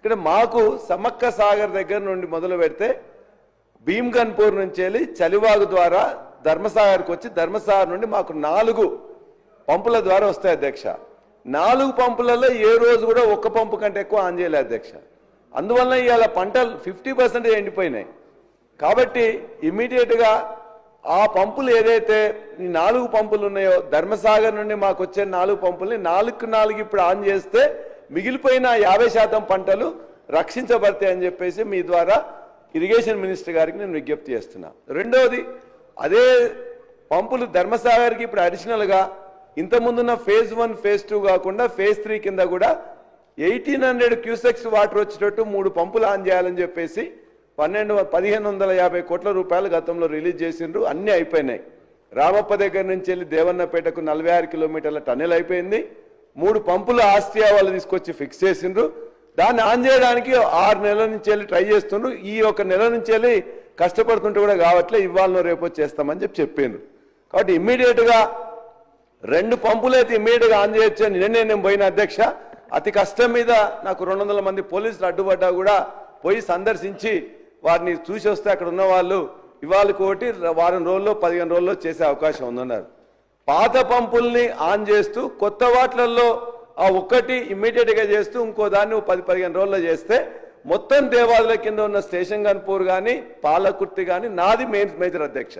ఇక్కడ మాకు సమక్క సాగర్ దగ్గర నుండి మొదలు పెడితే భీమ్గన్పూర్ నుంచి వెళ్ళి చలివాగు ద్వారా ధర్మసాగర్కి వచ్చి ధర్మసాగర్ నుండి మాకు నాలుగు పంపుల ద్వారా వస్తాయి అధ్యక్ష. నాలుగు పంపులలో ఏ రోజు కూడా ఒక్క పంపు కంటే ఎక్కువ ఆన్ చేయలేదు అధ్యక్ష. అందువల్ల ఇవాళ పంటలు ఫిఫ్టీ పర్సెంట్ ఎండిపోయినాయి. కాబట్టి ఇమ్మీడియట్గా ఆ పంపులు ఏదైతే ఈ నాలుగు పంపులు ఉన్నాయో ధర్మసాగర్ నుండి మాకు వచ్చే నాలుగు పంపుల్ని నాలుగు నాలుగు ఇప్పుడు ఆన్ చేస్తే మిగిలిపోయిన యాభై శాతం పంటలు రక్షించబడతాయి అని చెప్పేసి మీ ద్వారా ఇరిగేషన్ మినిస్టర్ గారికి నేను విజ్ఞప్తి చేస్తున్నా. రెండవది అదే పంపులు ధర్మసాగర్కి ఇప్పుడు అడిషనల్గా ఇంతకుముందున్న ఫేజ్ వన్ ఫేజ్ టూ కాకుండా ఫేజ్ త్రీ కింద కూడా ఎయిటీన్ హండ్రెడ్ క్యూసెక్స్ వాటర్ వచ్చేటట్టు మూడు పంపులు ఆన్ చేయాలని చెప్పేసి పన్నెండు పదిహేను వందల యాభై కోట్ల రూపాయలు గతంలో రిలీజ్ చేసిండ్రు. అన్నీ అయిపోయినాయి. రామప్ప దగ్గర నుంచి వెళ్ళి దేవన్నపేటకు నలభై ఆరు కిలోమీటర్ల టన్నెల్ అయిపోయింది. మూడు పంపులు ఆస్ట్రియా వాళ్ళు తీసుకొచ్చి ఫిక్స్ చేసిండ్రు. దాన్ని ఆన్ చేయడానికి ఆరు నెలల నుంచి వెళ్ళి ట్రై చేస్తుండ్రు. ఈ ఒక నెల నుంచి వెళ్ళి కష్టపడుతుంటే కూడా కావట్లే ఇవ్వాలనో రేపు చేస్తామని చెప్పి చెప్పిండ్రు. కాబట్టి ఇమ్మీడియట్గా రెండు పంపులు అయితే ఇమ్మీడియట్గా ఆన్ చేయొచ్చు అని నిన్నే నేను పోయిన అధ్యక్ష. అతి కష్టం మీద నాకు రెండు మంది పోలీసులు అడ్డుపడ్డా కూడా పోయి సందర్శించి వారిని చూసి వస్తే అక్కడ ఉన్న వాళ్ళు ఇవాళ కోటి వారం రోజుల్లో పదిహేను రోజుల్లో చేసే అవకాశం ఉందన్నారు. పాత పంపుల్ని ఆన్ చేస్తూ కొత్త వాట్లల్లో ఆ ఒక్కటి ఇమ్మీడియట్గా చేస్తూ ఇంకో దాన్ని పది పదిహేను రోజుల్లో చేస్తే మొత్తం దేవాలయాల కింద ఉన్న స్టేషన్ గన్పూర్ కానీ పాలకుర్తి కానీ నాది మెయిన్ మేజర్ అధ్యక్ష.